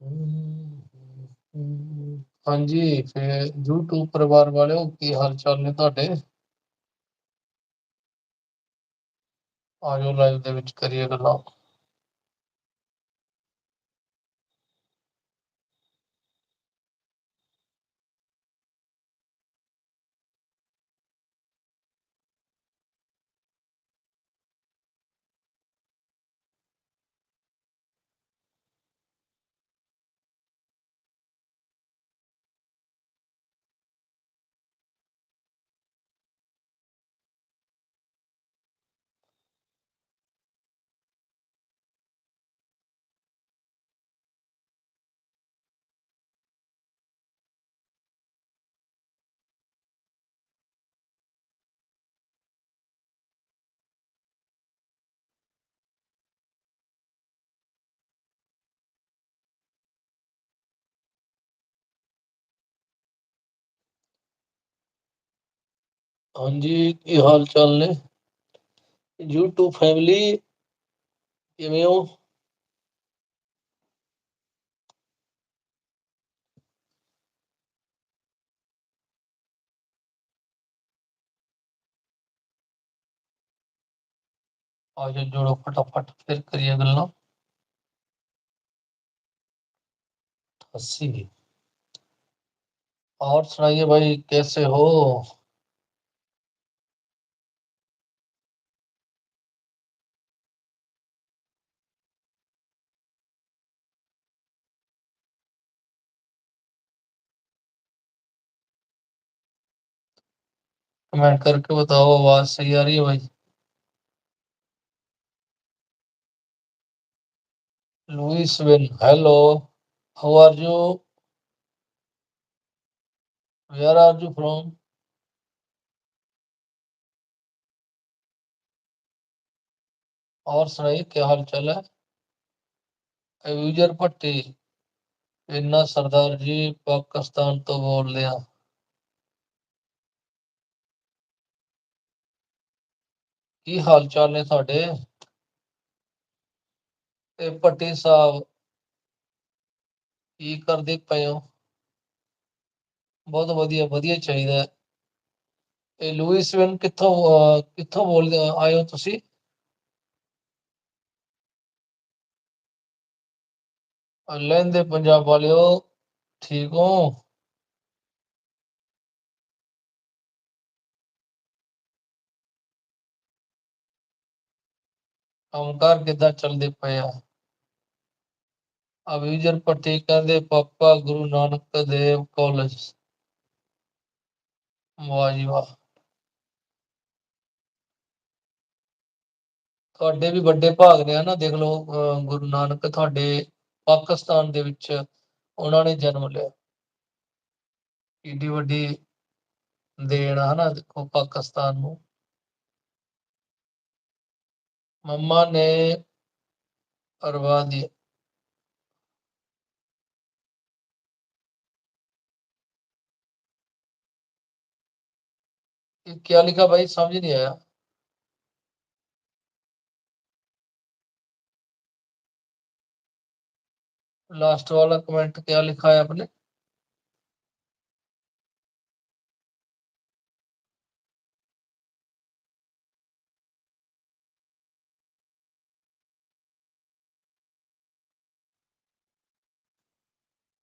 ਹੂੰ, ਹਾਂਜੀ, ਫੇਰ ਯੂਟਿਊਬ ਪਰਿਵਾਰ ਵਾਲਿਓ ਕੀ ਹਾਲ-ਚਾਲ ਨੇ ਤੁਹਾਡੇ? ਆਜੋ ਲਾਈਵ ਦੇ ਵਿੱਚ ਕਰੀਏ ਗੱਲਾਂ। ਹਾਂਜੀ, ਕੀ ਹਾਲ-ਚਾਲ ਨੇ? ਯੂਟਿਊਬ ਫੈਮਲੀ ਕਿਵੇਂ ਓ? ਆਜੋ ਜੁੜੋ ਫਟਾਫਟ ਫਿਰ ਕਰੀਏ ਗੱਲਾਂ। ਅੱਸੀ ਔਰ ਸੁਣਾਈਏ ਭਾਈ ਕੈਸੇ ਹੋ? कमेंट करके बताओ, आवाज़ सही आ रही है भाई? Louis Will hello how are you where are you from और सुनाइए, क्या हाल चाल है यूज़र पट्टी, इन्ना सरदार जी, पाकिस्तान तो बोल रहे हैं ਕੀ ਹਾਲ ਚਾਲ ਨੇ ਤੁਹਾਡੇ? ਤੇ ਭੱਟੀ ਸਾਹਿਬ, ਕੀ ਕਰਦੇ ਪਏ ਹੋ? ਬਹੁਤ ਵਧੀਆ ਵਧੀਆ ਚਾਹੀਦਾ ਇਹ ਲੂਈਸਵਿਨ ਕਿੱਥੋਂ ਕਿੱਥੋਂ ਬੋਲਦੇ, ਆਏ ਹੋ ਤੁਸੀਂ? ਲਹਿੰਦੇ ਪੰਜਾਬ ਵਾਲਿਓ, ਠੀਕ ਹੋ? ਕੰਮਕਾਰ ਕਿੱਦਾਂ ਚੱਲਦੇ ਪਏ ਆ? ਅਬੀਜਰ ਪੱਟੀ ਕਹਿੰਦੇ, ਪਾਪਾ ਗੁਰੂ ਨਾਨਕ ਦੇਵ ਕਾਲਜ ਵਾਹ ਜੀ ਵਾਹ ਤੁਹਾਡੇ ਵੀ ਵੱਡੇ ਭਾਗ ਨੇ ਹਨਾ ਦੇਖ ਲਓ, ਅਹ ਗੁਰੂ ਨਾਨਕ ਤੁਹਾਡੇ ਪਾਕਿਸਤਾਨ ਦੇ ਵਿੱਚ ਉਹਨਾਂ ਨੇ ਜਨਮ ਲਿਆ। ਏਡੀ ਵੱਡੀ ਦੇਣ ਹੈ ਨਾ, ਦੇਖੋ, ਪਾਕਿਸਤਾਨ ਨੂੰ। मम्मा ने अरवा दिया। क्या लिखा भाई? समझ नहीं आया। लास्ट वाला कमेंट क्या लिखा है आपने?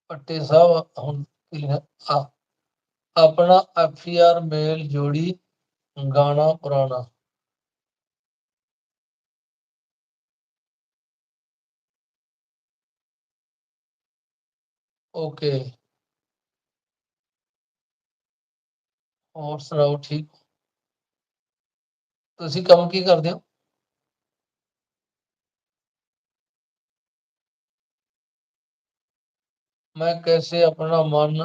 ਪੱਟੇ ਸਾਹਿਬ, ਹੁਣ ਕੀ ਲਿਖਿਆ? ਆ, ਆਪਣਾ ਐਫਆਰ ਮੇਲ ਜੋੜੀ ਗਾਣਾ ਪੁਰਾਣਾ ਓਕੇ ਹੋਰ ਸੁਣਾਓ, ਠੀਕ ਹੋ? ਤੁਸੀਂ ਕੰਮ ਕੀ ਕਰਦੇ मैं कैसे अपना मन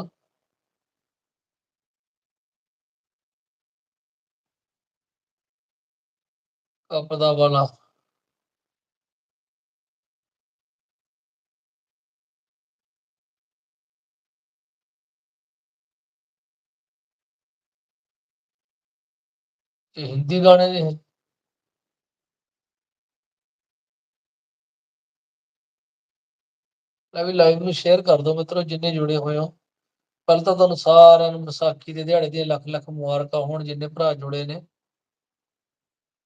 कपदा वाला बना हिंदी गाने ਲੈ ਵੀ ਲਾਈਵ ਨੂੰ ਸ਼ੇਅਰ ਕਰ ਦਿਓ ਮਿੱਤਰੋ, ਜਿੰਨੇ ਜੁੜੇ ਹੋਏ ਹੋ। ਪਹਿਲਾਂ ਤਾਂ ਤੁਹਾਨੂੰ ਸਾਰਿਆਂ ਨੂੰ ਵਿਸਾਖੀ ਦੇ ਦਿਹਾੜੇ ਦੀਆਂ ਲੱਖ ਲੱਖ ਮੁਬਾਰਕਾਂ ਹੋਣ, ਜਿੰਨੇ ਭਰਾ ਜੁੜੇ ਨੇ।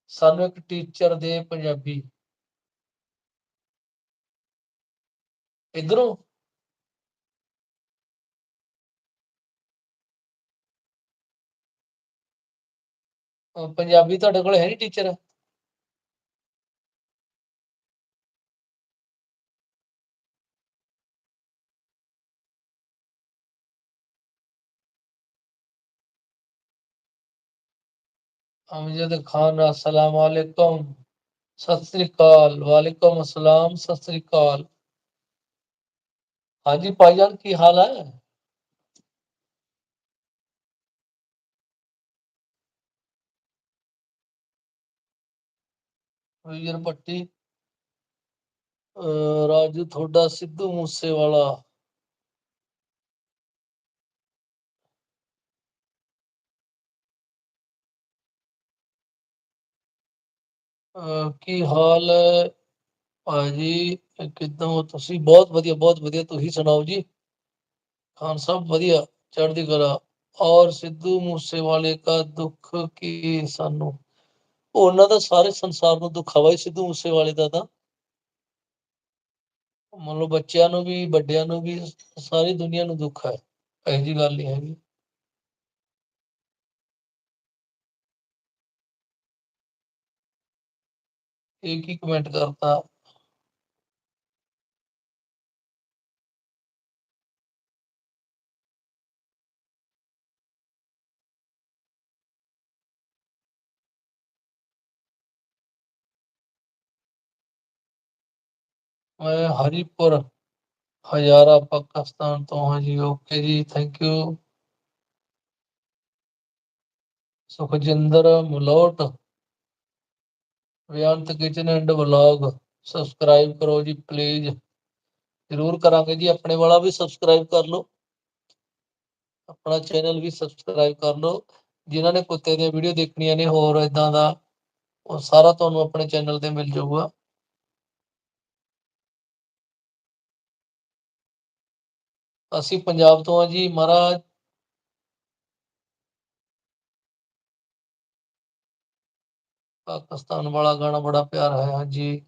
ਸਾਨੂੰ ਇੱਕ ਟੀਚਰ ਦੇ ਪੰਜਾਬੀ। ਇਧਰੋਂ। ਪੰਜਾਬੀ ਤੁਹਾਡੇ ਕੋਲ ਹੈ ਨਹੀਂ ਟੀਚਰ अमजद खान असलकम सत श्रीकाल वालेकुम असलम सताल हाँ जी, भाईजान, की हाल है? पट्टी? राजू, थोड़ा सिद्धू मूसे वाला ਕੀ ਹਾਲ ਹੈ? ਭਾਜੀ ਕਿਦਾਂ ਹੋ? ਤੁਸੀਂ ਬਹੁਤ ਵਧੀਆ ਬਹੁਤ ਵਧੀਆ। ਤੁਸੀਂ ਸੁਣਾਓ ਜੀ? ਖਾਨ ਸਾਹਿਬ, ਵਧੀਆ। ਚੜ੍ਹਦੀ ਕਲਾ। ਔਰ ਸਿੱਧੂ ਮੂਸੇਵਾਲੇ ਦਾ ਦੁੱਖ ਕੀ ਸਾਨੂੰ? ਉਹਨਾਂ ਦਾ ਸਾਰੇ ਸੰਸਾਰ ਨੂੰ ਦੁੱਖ ਆਵਾ ਸਿੱਧੂ ਮੂਸੇਵਾਲੇ ਦਾ ਤਾਂ। ਮੰਨ ਲਓ ਬੱਚਿਆਂ ਨੂੰ ਵੀ, ਵੱਡਿਆਂ ਨੂੰ ਵੀ, ਸਾਰੀ ਦੁਨੀਆ ਨੂੰ ਦੁੱਖ ਹੈ। ਇਹੋ ਜੀ ਗੱਲ ਨਹੀਂ ਹੈਗੀ। ਇਹ ਕੀ ਕਮੈਂਟ ਕਰਤਾ ਮੈਂ ਹਰੀਪੁਰ ਹਜ਼ਾਰਾ ਪਾਕਿਸਤਾਨ ਤੋਂ ਹਾਂ ਜੀ ਓਕੇ ਜੀ thank you Sukhjinder Malot Viant kitchen and vlog. Subscribe ਕਰੋ ਜੀ ਪਲੀਜ਼ ਜ਼ਰੂਰ ਕਰਾਂਗੇ ਜੀ, ਆਪਣੇ ਵਾਲਾ ਵੀ ਸਬਸਕ੍ਰਾਈਬ ਕਰ ਲਓ। ਆਪਣਾ ਚੈਨਲ ਵੀ ਸਬਸਕ੍ਰਾਈਬ ਕਰ ਲਓ। ਜਿਨ੍ਹਾਂ ਨੇ ਕੁੱਤੇ ਦੀਆਂ ਵੀਡੀਓ ਦੇਖਣੀਆਂ ਨੇ ਹੋਰ ਇਦਾਂ ਦਾ, ਉਹ ਸਾਰਾ ਤੁਹਾਨੂੰ ਆਪਣੇ ਚੈਨਲ ਤੇ ਮਿਲ ਜਾਊਗਾ। ਅਸੀਂ ਪੰਜਾਬ ਤੋਂ ਆ ਜੀ। ਮਹਾਰਾਜ ਪਾਕਿਸਤਾਨ ਵਾਲਾ ਗਾਣਾ ਬੜਾ ਪਿਆਰਾ ਹੈ, ਹਾਂਜੀ।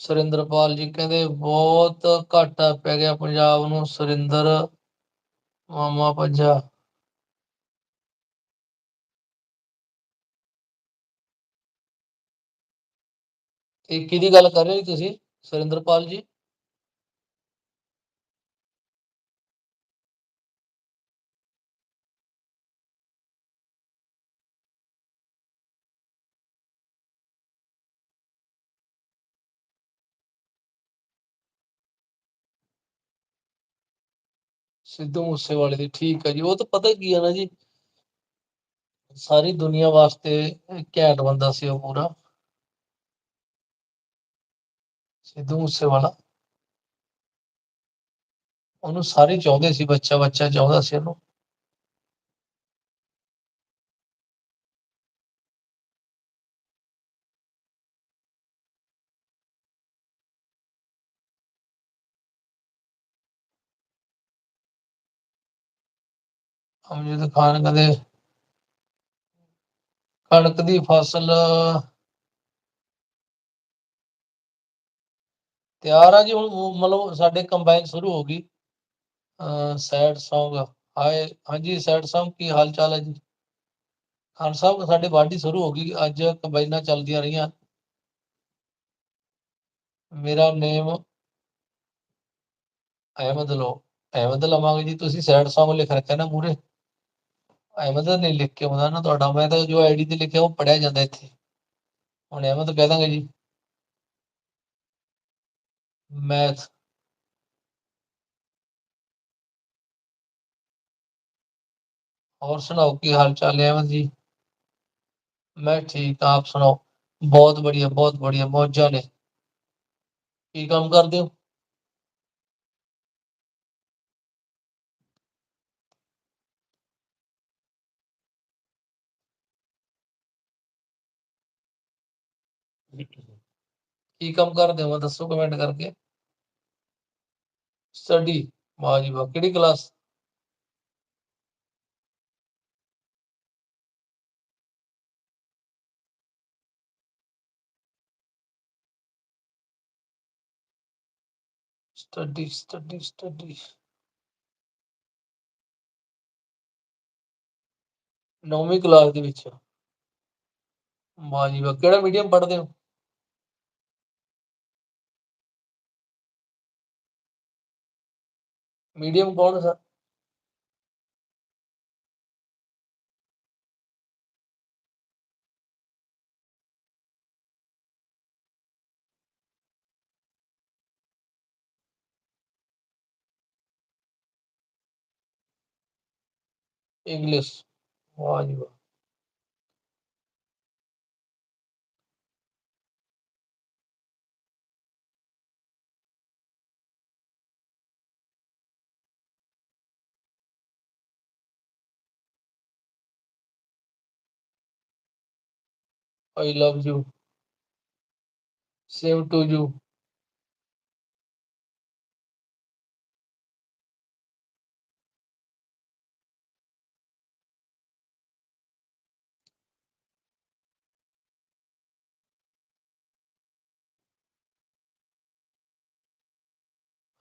ਸੁਰਿੰਦਰਪਾਲ ਜੀ ਕਹਿੰਦੇ ਬਹੁਤ ਘਾਟਾ ਪੈ ਗਿਆ ਪੰਜਾਬ ਨੂੰ, ਸੁਰਿੰਦਰ, ਮਾਮਾ ਪੰਜਾ। ਇਹ ਕਿਹਦੀ ਗੱਲ ਕਰ ਰਹੇ ਹੋ ਜੀ ਤੁਸੀਂ, ਸੁਰਿੰਦਰਪਾਲ ਜੀ? ਸਿੱਧੂ ਮੂਸੇਵਾਲੇ ਦੀ, ਠੀਕ ਹੈ ਜੀ। ਉਹ ਤਾਂ ਪਤਾ ਕੀ ਹੈ ਨਾ ਜੀ, ਸਾਰੀ ਦੁਨੀਆ ਵਾਸਤੇ ਘੈਂਟ ਬੰਦਾ ਸੀ ਉਹ ਪੂਰਾ। ਸਿੱਧੂ ਮੂਸੇਵਾਲਾ। ਉਹਨੂੰ ਸਾਰੇ ਚਾਹੁੰਦੇ ਸੀ ਬੱਚਾ ਬੱਚਾ ਚਾਹੁੰਦਾ ਸੀ ਉਹਨੂੰ। ਅਮਜਦ ਖਾਨ ਕਹਿੰਦੇ ਕਣਕ ਦੀ ਫਸਲ ਤਿਆਰ ਆ ਜੀ, ਹੁਣ ਮਤਲਬ ਸਾਡੇ ਕੰਬਾਈਨ ਸ਼ੁਰੂ ਹੋ ਗਈ। ਸੈਡ Song ਹਾਏ, ਹਾਂਜੀ ਸੈਡ Song ਕੀ ਹਾਲ ਚਾਲ ਹੈ ਜੀ? ਖਾਨ ਸਾਹਿਬ, ਸਾਡੇ ਵਾਢੀ ਸ਼ੁਰੂ ਹੋ ਗਈ। ਅੱਜ ਕੰਬਾਈਨਾਂ ਚੱਲਦੀਆਂ ਰਹੀਆਂ। ਮੇਰਾ ਨੇਮ ਅਹਿਮਦ ਲੋ ਅਹਿਮਦ ਲਵਾਂਗੇ ਜੀ। ਤੁਸੀਂ ਸੈਡ Song ਲਿਖ ਰੱਖਿਆ ਨਾ ਮੂਰੇ ਅਹਿਮਦ ਨੇ ਲਿਖ ਕੇ ਆਉਂਦਾ ਨਾ ਤੁਹਾਡਾ, ਮੈਂ ਤਾਂ ਜੋ ਆਈਡੀ ਤੇ ਲਿਖਿਆ ਉਹ ਪੜਿਆ ਜਾਂਦਾ ਇੱਥੇ। ਹੁਣ ਅਹਿਮਦ ਕਹਿ ਦਾਂਗੇ ਜੀ। ਮੈਥ ਹੋਰ ਸੁਣਾਓ, ਕੀ ਹਾਲ ਚਾਲ ਹੈ ਅਹਿਮਦ ਜੀ? ਮੈਂ ਠੀਕ ਆਪ ਸੁਣਾਓ। ਬਹੁਤ ਬੜੀਆ ਬਹੁਤ ਬੜੀਆ ਮੌਜਾਂ ਨੇ। ਕੀ ਕੰਮ ਕਰਦੇ ਹੋ? ਕੀ ਕੰਮ ਕਰਦੇ ਹੋ? ਦੱਸੋ ਕਮੈਂਟ ਕਰਕੇ। ਸਟੱਡੀ ਵਾਹ ਜੀ ਵਾਹ ਕਿਹੜੀ ਕਲਾਸ study, study, study. ਨੌਵੀਂ ਕਲਾਸ ਦੇ ਵਿੱਚ। ਵਾਹ ਜੀ ਵਾਹ ਕਿਹੜਾ ਮੀਡੀਅਮ ਪੜ੍ਹਦੇ ਹੋ? ਮੀਡੀਅਮ ਕੌਣ ਸਾ ਇੰਗਲਿਸ਼ ਵਾਹ ਜੀ ਵਾਹ I love you. Same to you.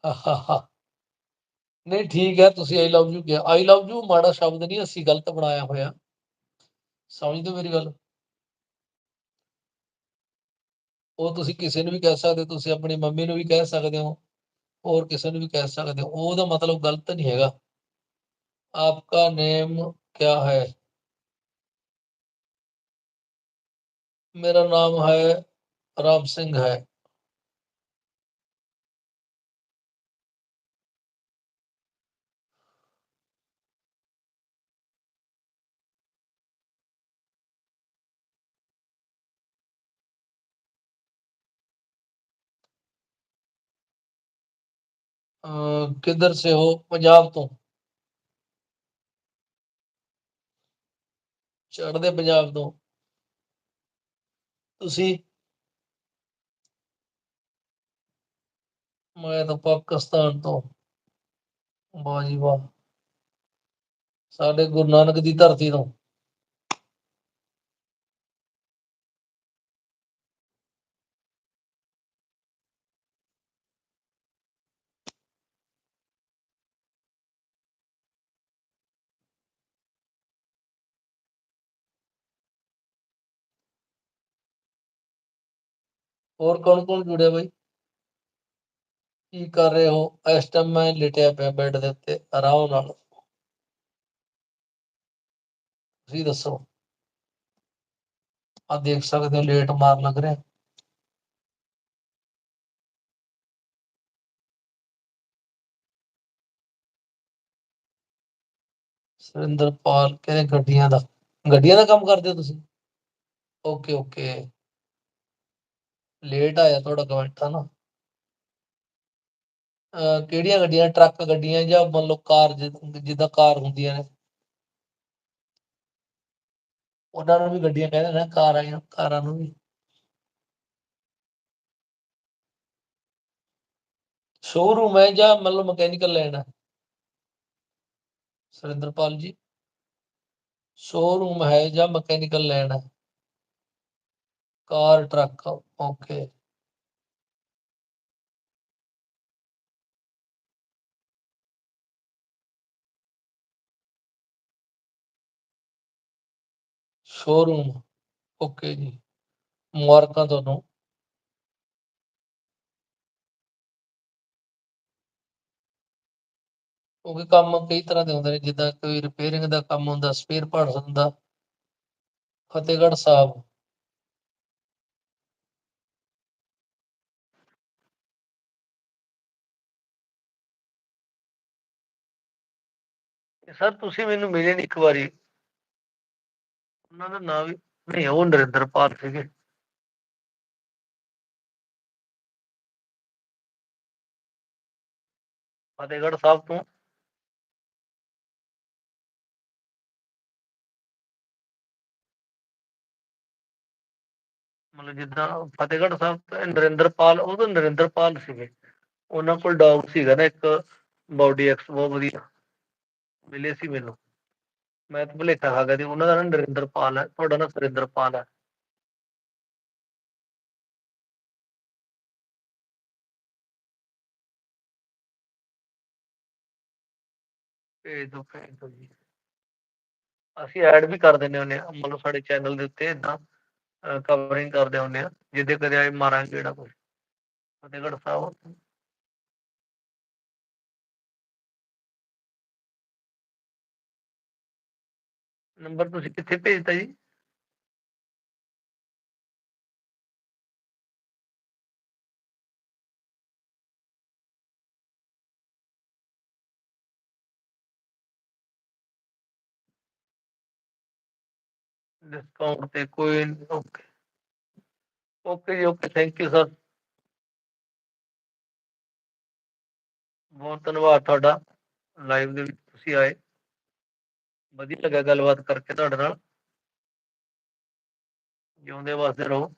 ਆਹਾਹਾ। ਨਹੀਂ ਠੀਕ ਹੈ ਤੁਸੀਂ ਆਈ ਲਵ ਯੂ ਕਿਹਾ ਆਈ ਲਵ ਯੂ ਮਾੜਾ ਸ਼ਬਦ ਨਹੀਂ ਅਸੀਂ ਗਲਤ ਬਣਾਇਆ ਹੋਇਆ ਸਮਝਦੇ ਹੋ ਮੇਰੀ ਗੱਲ ਉਹ ਤੁਸੀਂ ਕਿਸੇ ਨੂੰ ਵੀ ਕਹਿ ਸਕਦੇ ਹੋ, ਤੁਸੀਂ ਆਪਣੀ ਮੰਮੀ ਨੂੰ ਵੀ ਕਹਿ ਸਕਦੇ ਹੋ, ਹੋਰ ਕਿਸੇ ਨੂੰ ਵੀ ਕਹਿ ਸਕਦੇ ਹੋ, ਉਹਦਾ ਮਤਲਬ ਗਲਤ ਨਹੀਂ ਹੈਗਾ। ਆਪਕਾ ਨੇਮ ਕਿਆ ਹੈ? ਮੇਰਾ ਨਾਮ ਹੈ ਰਾਮ ਸਿੰਘ ਹੈ। ਅਹ ਕਿੱਧਰ ਸੇ ਹੋ? ਪੰਜਾਬ ਤੋਂ। ਚੜ੍ਹਦੇ ਪੰਜਾਬ ਤੋਂ। ਤੁਸੀਂ? ਮੈਂ ਤਾਂ ਪਾਕਿਸਤਾਨ ਤੋਂ। ਵਾਹ ਜੀ ਵਾਹ। ਸਾਡੇ ਗੁਰੂ ਨਾਨਕ ਦੀ ਧਰਤੀ ਤੋਂ। ਹੋਰ ਕੌਣ ਕੌਣ ਜੁੜਿਆ ਬਾਈ? ਕੀ ਕਰ ਰਹੇ ਹੋ? ਇਸ ਟਾਈਮ ਮੈਂ ਲੇਟਿਆ ਪਿਆ ਬੈੱਡ ਦੇ ਉੱਤੇ, ਆਰਾਮ ਨਾਲ। ਤੁਸੀਂ ਦੱਸੋ? ਆ ਦੇਖ ਸਕਦੇ ਹੋ, ਲੇਟ ਮਾਰ ਲੱਗ ਰਿਹਾ। ਸੁਰਿੰਦਰਪਾਲ ਕਹਿੰਦੇ ਗੱਡੀਆਂ ਦਾ। ਗੱਡੀਆਂ ਦਾ ਕੰਮ ਕਰਦੇ ਹੋ ਤੁਸੀਂ? ਓਕੇ ਓਕੇ ਲੇਟ ਆਇਆ ਤੁਹਾਡਾ ਕਮੈਂਟ ਹੈ ਨਾ ਅਹ ਕਿਹੜੀਆਂ ਗੱਡੀਆਂ ਟਰੱਕ ਗੱਡੀਆਂ ਜਾਂ ਮੰਨ ਲਓ ਕਾਰ ਜਿ- ਜਿੱਦਾਂ ਕਾਰ ਹੁੰਦੀਆਂ ਨੇ ਉਹਨਾਂ ਨੂੰ ਵੀ ਗੱਡੀਆਂ ਕਹਿੰਦੇ ਨੇ ਕਾਰਾਂ ਜਾਂ ਕਾਰਾਂ ਨੂੰ ਵੀ ਸ਼ੋਰੂਮ ਹੈ ਜਾਂ ਮੰਨ ਲਓ ਮਕੈਨੀਕਲ ਲੈਣ ਹੈ ਸੁਰਿੰਦਰਪਾਲ ਜੀ ਸ਼ੋਰੂਮ ਹੈ ਜਾਂ ਮਕੈਨੀਕਲ ਲੈਣ ਹੈ car, truck, okay. Showroom okay ਜੀ। ਮੁਬਾਰਕਾਂ ਤੁਹਾਨੂੰ। ਕਿਉਂਕਿ ਕੰਮ ਕਈ ਤਰ੍ਹਾਂ ਦੇ ਹੁੰਦੇ ਨੇ, ਜਿੱਦਾਂ ਕੋਈ ਰਿਪੇਅਰਿੰਗ ਦਾ ਕੰਮ ਹੁੰਦਾ ਸਪੇਅਰ ਪਾਰਟਸ ਹੁੰਦਾ। ਫਤਿਹਗੜ੍ਹ ਸਾਹਿਬ। ਸਰ, ਤੁਸੀਂ ਮੈਨੂੰ ਮਿਲੇ ਨੀ ਇੱਕ ਵਾਰੀ। ਉਹਨਾਂ ਦਾ ਨਾਮ ਵੀ ਨਹੀਂ, ਉਹ ਨਰਿੰਦਰਪਾਲ ਸੀਗੇ। ਫਤਿਹਗੜ੍ਹ ਸਾਹਿਬ ਤੋਂ। ਮਤਲਬ ਜਿੱਦਾਂ ਫਤਿਹਗੜ੍ਹ ਸਾਹਿਬ ਤੋਂ ਨਰਿੰਦਰਪਾਲ ਉਹ ਤਾਂ ਨਰਿੰਦਰਪਾਲ ਸੀਗੇ। ਉਹਨਾਂ ਕੋਲ ਡੌਗ ਸੀਗਾ ਨਾ ਇੱਕ ਬੋਡੀ ਐਕਸ, ਬਹੁਤ ਵਧੀਆ। ਮਿਲੇ ਸੀ ਮੈਨੂੰ। ਮੈਂ ਤਾਂ ਭੁਲੇਖਾ ਖਾ ਗਿਆ ਸੀ। ਉਹਨਾਂ ਦਾ ਨਾਂ ਨਰਿੰਦਰਪਾਲ ਹੈ। ਤੁਹਾਡਾ ਨਾਂ ਸੁਰਿੰਦਰਪਾਲ ਹੈ। ਭੇਜ ਦੋ ਭੇਜ ਦੋ ਜੀ। ਅਸੀਂ ਐਡ ਵੀ ਕਰ ਦਿੰਦੇ ਹੁੰਦੇ ਹਾਂ। ਮਤਲਬ ਸਾਡੇ ਚੈਨਲ ਦੇ ਉੱਤੇ ਇਦਾਂ ਕਵਰਿੰਗ ਕਰਦੇ ਹੁੰਦੇ ਆ ਜਿੱਦੇ ਕਦੇ ਆਏ ਮਾਰਾਂਗੇ ਜਿਹੜਾ ਕੁਝ ਫਤਿਹਗੜ੍ਹ ਸਾਹਿਬ। ਨੰਬਰ ਤੁਸੀਂ ਕਿੱਥੇ ਭੇਜਤਾ ਜੀ ਡਿਸਕਾਊਂਟ ਤੇ ਕੋਈ ਓਕੇ ਓਕੇ ਜੀ ਓਕੇ ਥੈਂਕ ਯੂ ਸਰ ਬਹੁਤ ਧੰਨਵਾਦ ਤੁਹਾਡਾ ਲਾਈਵ ਦੇ ਵਿੱਚ ਤੁਸੀਂ ਆਏ। ਵਧੀਆ ਲੱਗਾ ਗੱਲਬਾਤ ਕਰਕੇ ਤੁਹਾਡੇ ਨਾਲ। ਜਿਉਂਦੇ ਵਾਸਤੇ ਰਹੋ।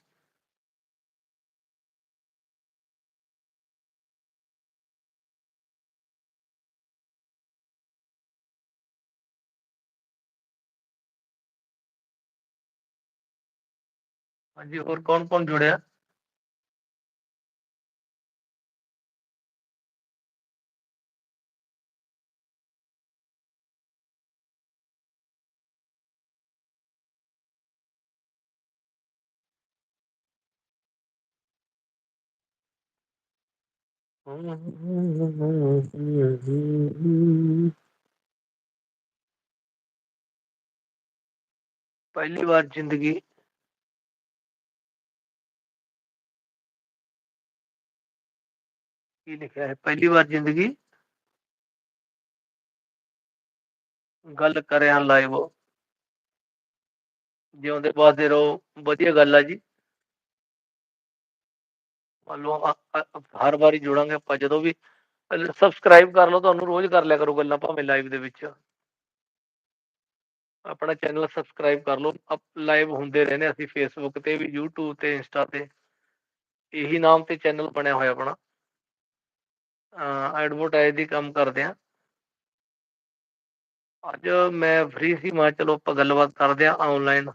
ਹਾਂਜੀ ਹੋਰ ਕੌਣ ਕੌਣ ਜੁੜਿਆ? ਪਹਿਲੀ ਵਾਰ ਜ਼ਿੰਦਗੀ ਕੀ ਲਿਖਿਆ ਹੈ? ਪਹਿਲੀ ਵਾਰ ਜ਼ਿੰਦਗੀ ਗੱਲ ਕਰਿਆ ਲਾਈਵ ਜਿਉਂਦੇ ਵਾਸਤੇ ਰਹੋ ਵਧੀਆ ਗੱਲ ਆ ਜੀ। ਮੰਨ ਹਰ ਵਾਰੀ ਜੁੜਾਂਗੇ ਆਪਾਂ, ਜਦੋਂ ਵੀ ਸਬਸਕ੍ਰਾਈਬ ਕਰ ਲਓ, ਤੁਹਾਨੂੰ ਰੋਜ਼ ਕਰ ਲਿਆ ਕਰੋ ਗੱਲਾਂ ਭਾਵੇਂ ਲਾਈਵ ਦੇ ਵਿੱਚ। ਆਪਣਾ ਚੈਨਲ ਸਬਸਕ੍ਰਾਈਬ ਕਰ ਲਓ ਲਾਈਵ ਹੁੰਦੇ ਰਹਿੰਦੇ ਅਸੀਂ ਫੇਸਬੁੱਕ ਤੇ ਵੀ, YouTube ਤੇ ਇੰਸਟਾ ਤੇ। ਇਹੀ ਨਾਮ ਤੇ ਚੈਨਲ ਬਣਿਆ ਹੋਇਆ ਆਪਣਾ। ਐਡਵਰਟਾਈਜ਼ ਦੀ ਕੰਮ ਕਰਦੇ ਆ। ਅੱਜ ਮੈਂ ਫ੍ਰੀ ਸੀ, ਮੈਂ ਚਲੋ ਆਪਾਂ ਗੱਲਬਾਤ ਕਰਦੇ ਆ ਆਨਲਾਈਨ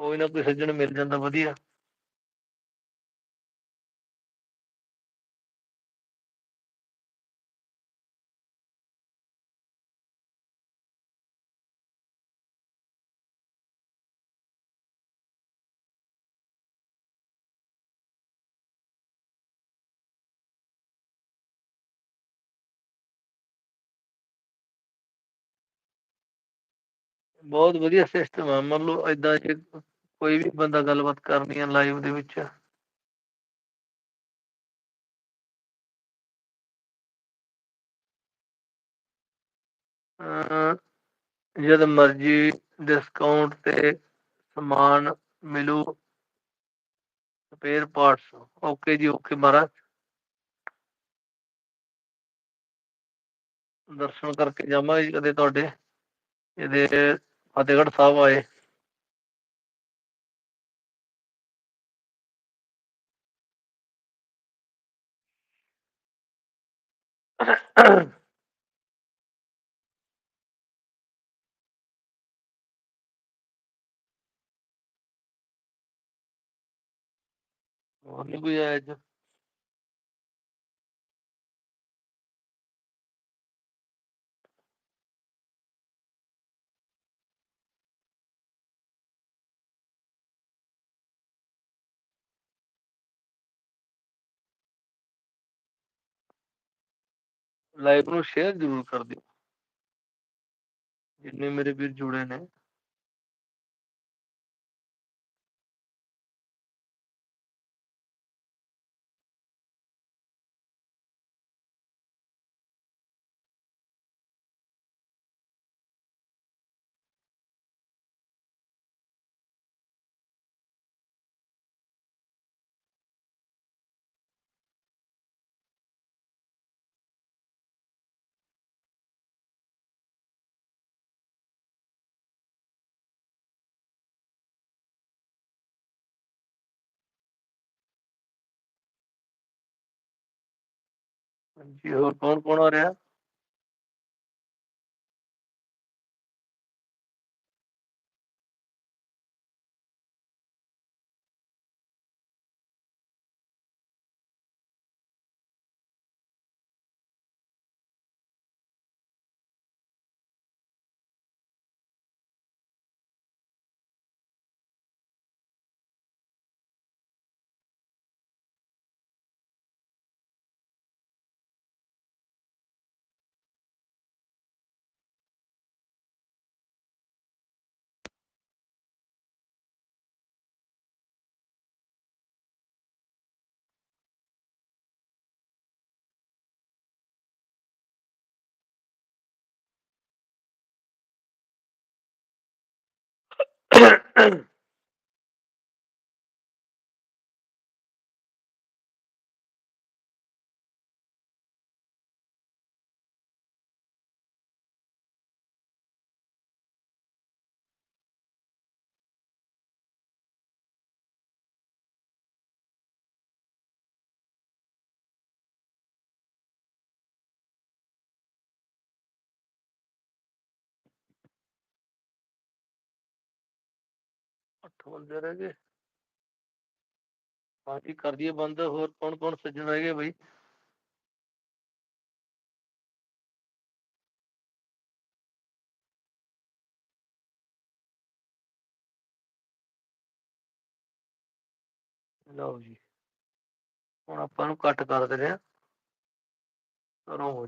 ਕੋਈ ਨਾ ਕੋਈ ਸੱਜਣ ਮਿਲ ਜਾਂਦਾ, ਵਧੀਆ। ਬਹੁਤ ਵਧੀਆ ਸਿਸਟਮ ਆ। ਮੰਨ ਲਓ ਏਦਾਂ ਜੇ ਕੋਈ ਵੀ ਬੰਦਾ ਗੱਲਬਾਤ ਕਰਨੀ ਆ ਲਾਈਵ ਦੇ ਵਿੱਚ। ਜਦ ਮਰਜ਼ੀ ਡਿਸਕਾਊਂਟ ਤੇ ਸਮਾਨ ਮਿਲੂ ਸਪੇਅਰ ਪਾਰਟਸ ਓਕੇ ਜੀ ਓਕੇ ਮਹਾਰਾਜ। ਦਰਸ਼ਨ ਕਰਕੇ ਜਾਵਾਂਗੇ ਕਦੇ ਤੁਹਾਡੇ। ਇਹਦੇ ਫਤਿਹਗੜ੍ਹ ਸਾਹਿਬ ਆਏ। ਹੋਰ ਨਹੀਂ ਕੋਈ ਆਇਆ ਅੱਜ? ਲਾਈਵ ਨੂੰ ਸ਼ੇਅਰ ਜ਼ਰੂਰ ਕਰ ਦਿਓ। ਜਿੰਨੇ ਮੇਰੇ ਵੀਰ ਜੁੜੇ ਨੇ ਹਾਂਜੀ ਹੋਰ ਕੌਣ ਕੌਣ ਹੋ ਰਿਹਾ? Ahem. ਅੱਠ ਬੰਦੇ ਰਹਿ ਗਏ। ਹਾਂਜੀ ਕਰ ਦਈਏ ਬੰਦ, ਹੋਰ ਕੌਣ ਕੌਣ ਸੱਜਣ ਰਹਿ ਗਏ ਬਈ? ਲਓ ਜੀ। ਹੁਣ ਆਪਾਂ ਨੂੰ ਕੱਟ ਕਰ ਦਿੰਦੇ ਆ ਕਰੋ